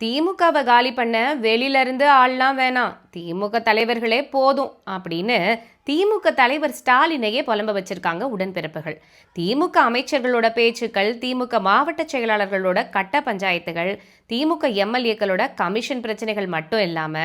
திமுகவை காலி பண்ண வெளியில இருந்து ஆள்லாம் வேணாம். திமுக தலைவர்களே போதும் அப்படின்னு திமுக தலைவர் ஸ்டாலினையே புலம்ப வச்சிருக்காங்க உடன்பிறப்புகள். திமுக அமைச்சர்களோட பேச்சுக்கள் திமுக மாவட்ட செயலாளர்களோட கட்ட பஞ்சாயத்துகள் திமுக எம்எல்ஏக்களோட கமிஷன் பிரச்சனைகள் மட்டும் இல்லாம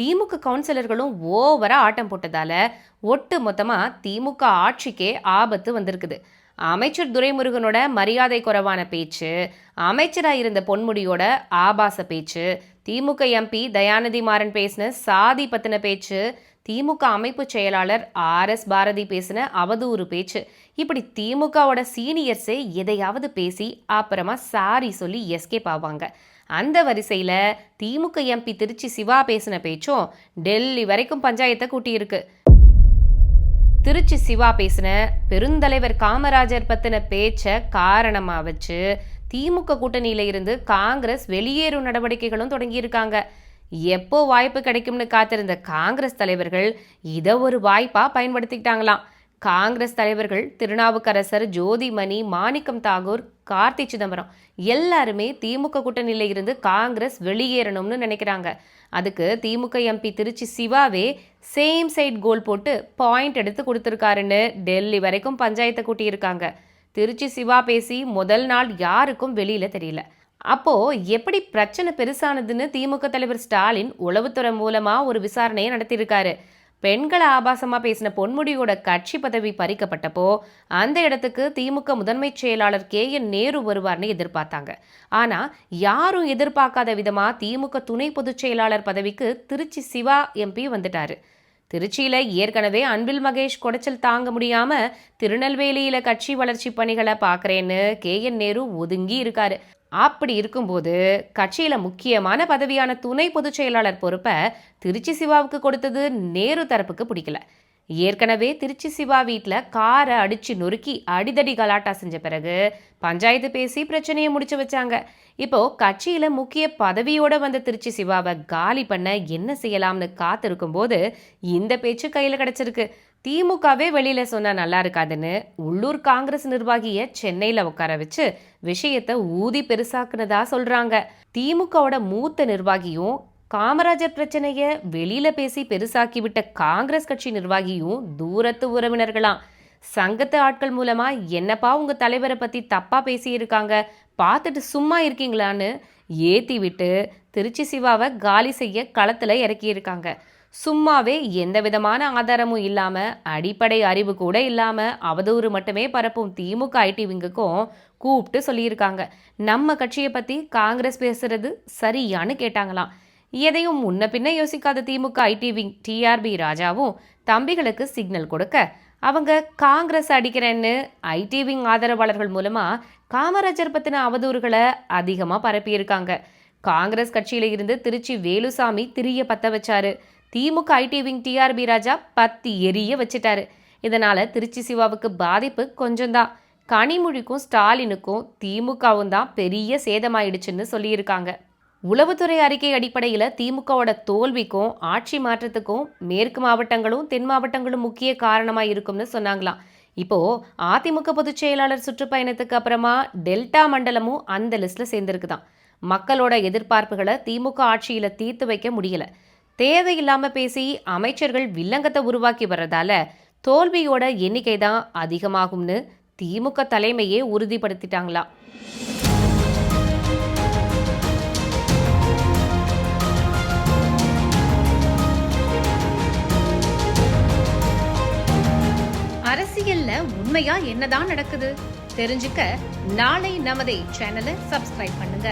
திமுக கவுன்சிலர்களும் ஓவரா ஆட்டம் போட்டதால ஒட்டு மொத்தமா திமுக ஆட்சிக்கே ஆபத்து வந்திருக்குது. அமைச்சர் துரைமுருகனோட மரியாதை குறைவான பேச்சு அமைச்சராக இருந்த பொன்முடியோட ஆபாச பேச்சு திமுக எம்பி தயாநிதி மாறன் பேசின சாதி பத்தின பேச்சு திமுக அமைப்பு செயலாளர் ஆர் எஸ் பாரதி பேசின அவதூறு பேச்சு இப்படி திமுகவோட சீனியர்ஸே எதையாவது பேசி அப்புறமா சாரி சொல்லி எஸ்கேப் ஆவாங்க. அந்த வரிசையில் திமுக எம்பி திருச்சி சிவா பேசின பேச்சும் டெல்லி வரைக்கும் பஞ்சாயத்தை கூட்டியிருக்கு. திருச்சி சிவா பேசின பெருந்தலைவர் காமராஜர் பத்தின பேச்சை காரணமாக வச்சு திமுக கூட்டணியில இருந்து காங்கிரஸ் வெளியேறும் நடவடிக்கைகளும் தொடங்கியிருக்காங்க. எப்போ வாய்ப்பு கிடைக்கும்னு காத்திருந்த காங்கிரஸ் தலைவர்கள் இதை ஒரு வாய்ப்பா பயன்படுத்திக்கிட்டாங்களாம். காங்கிரஸ் தலைவர்கள் திருநாவுக்கரசர் ஜோதிமணி மாணிக்கம் தாகூர் கார்த்தி சிதம்பரம் எல்லாருமே திமுக கூட்டணியில இருந்து காங்கிரஸ் வெளியேறணும்னு நினைக்கிறாங்க. அதுக்கு திமுக எம்பி திருச்சி சிவாவே சேம் சைட் கோல் போட்டு பாயிண்ட் எடுத்து கொடுத்துருக்காருன்னு டெல்லி வரைக்கும் பஞ்சாயத்தை கூட்டியிருக்காங்க. திருச்சி சிவா பேசி முதல் நாள் யாருக்கும் வெளியில தெரியல. அப்போ எப்படி பிரச்சனை பெருசானதுன்னு திமுக தலைவர் ஸ்டாலின் உளவுத்துறை மூலமா ஒரு விசாரணையை நடத்தியிருக்காரு. பெண்களை ஆபாசமாக பேசின பொன்முடியோட கட்சி பதவி பறிக்கப்பட்டப்போ அந்த இடத்துக்கு திமுக முதன்மை செயலாளர் கே என் நேரு வருவார்னு எதிர்பார்த்தாங்க. ஆனால் யாரும் எதிர்பார்க்காத விதமாக திமுக துணை பொதுச் செயலாளர் பதவிக்கு திருச்சி சிவா எம்பி வந்துட்டாரு. திருச்சியில் ஏற்கனவே அன்பில் மகேஷ் குடைச்சல் தாங்க முடியாமல் திருநெல்வேலியில் கட்சி வளர்ச்சி பணிகளை பார்க்குறேன்னு கே என் நேரு ஒதுங்கி இருக்காரு. அப்படி இருக்கும்போது கட்சியில் முக்கியமான பதவியான துணை பொதுச் செயலாளர் பொறுப்பை திருச்சி சிவாவுக்கு கொடுத்தது நேரு தரப்புக்கு பிடிக்கல. ஏற்கனவே திருச்சி சிவா வீட்டில் காரை அடித்து நொறுக்கி அடிதடி கலாட்டா செஞ்ச பிறகு பஞ்சாயத்து பேசி பிரச்சனையை முடிச்சு வச்சாங்க. இப்போ கட்சியில் முக்கிய பதவியோட வந்த திருச்சி சிவாவை காலி பண்ண என்ன செய்யலாம்னு காத்திருக்கும் போது இந்த பேச்சு கையில் கிடச்சிருக்கு. திமுகவே வெளியில சொன்னா நல்லா இருக்காதுன்னு உள்ளூர் காங்கிரஸ் நிர்வாகிய சென்னையில உட்கார வச்சு விஷயத்தை ஊதி பெருசாக்குனதா சொல்றாங்க. திமுகவோட மூத்த நிர்வாகியும் காமராஜர் பிரச்சனைய வெளியில பேசி பெருசாக்கி விட்ட காங்கிரஸ் கட்சி நிர்வாகியும் தூரத்து உறவினர்களாம். சங்கத்து ஆட்கள் மூலமா என்னப்பா உங்க தலைவரை பத்தி தப்பா பேசியிருக்காங்க? பார்த்துட்டு சும்மா இருக்கீங்களான்னு ஏத்தி விட்டு திருச்சி சிவாவை காலி செய்ய களத்துல இறக்கியிருக்காங்க. சும்மாவே எந்த விதமான ஆதாரமும் இல்லாம அடிப்படை அறிவு கூட இல்லாம அவதூறு மட்டுமே பரப்பும் திமுக ஐடி விங்குக்கும் கூப்பிட்டு சொல்லியிருக்காங்க. நம்ம கட்சியை பத்தி காங்கிரஸ் பேசுறது சரியான்னு கேட்டாங்களாம். எதையும் முன்ன பின்ன யோசிக்காத திமுக ஐடி விங் டிஆர்பி ராஜாவும் தம்பிகளுக்கு சிக்னல் கொடுக்க அவங்க காங்கிரஸ் அடிக்கிறேன்னு ஐடி விங் ஆதரவாளர்கள் மூலமா காமராஜர் பத்தின அவதூறுகளை அதிகமா பரப்பியிருக்காங்க. காங்கிரஸ் கட்சியில இருந்து திருச்சி வேலுசாமி திரிய பத்த வச்சாரு. திமுக ஐடி விங் டிஆர்பி ராஜா பத்தி எரிய வச்சிட்டாரு. இதனால திருச்சி சிவாவுக்கு பாதிப்பு கொஞ்சம்தான். கனிமொழிக்கும் ஸ்டாலினுக்கும் திமுகவும் தான் பெரிய சேதமாயிடுச்சுன்னு சொல்லியிருக்காங்க. உளவுத்துறை அறிக்கை அடிப்படையில் திமுகவோட தோல்விக்கும் ஆட்சி மாற்றத்துக்கும் மேற்கு மாவட்டங்களும் தென் மாவட்டங்களும் முக்கிய காரணமாக இருக்கும்னு சொன்னாங்களாம். இப்போ அதிமுக பொதுச் செயலாளர் சுற்றுப்பயணத்துக்கு அப்புறமா டெல்டா மண்டலமும் அந்த லிஸ்ட்ல சேர்ந்திருக்குதான் மக்களோட எதிர்பார்ப்புகளை திமுக ஆட்சியில தீர்த்து வைக்க முடியல. தேவையில்லாமல் பேசி அமைச்சர்கள் வில்லங்கத்தை உருவாக்கி வர்றதால தோல்வியோட எண்ணிக்கை தான் அதிகமாகும்னு திமுக தலைமையே உறுதிப்படுத்திட்டாங்களாம் அரசியல்ல உண்மையா என்னதான் நடக்குது? தெரிஞ்சுக்க நாளை நமதே சேனலை சப்ஸ்கிரைப் பண்ணுங்க.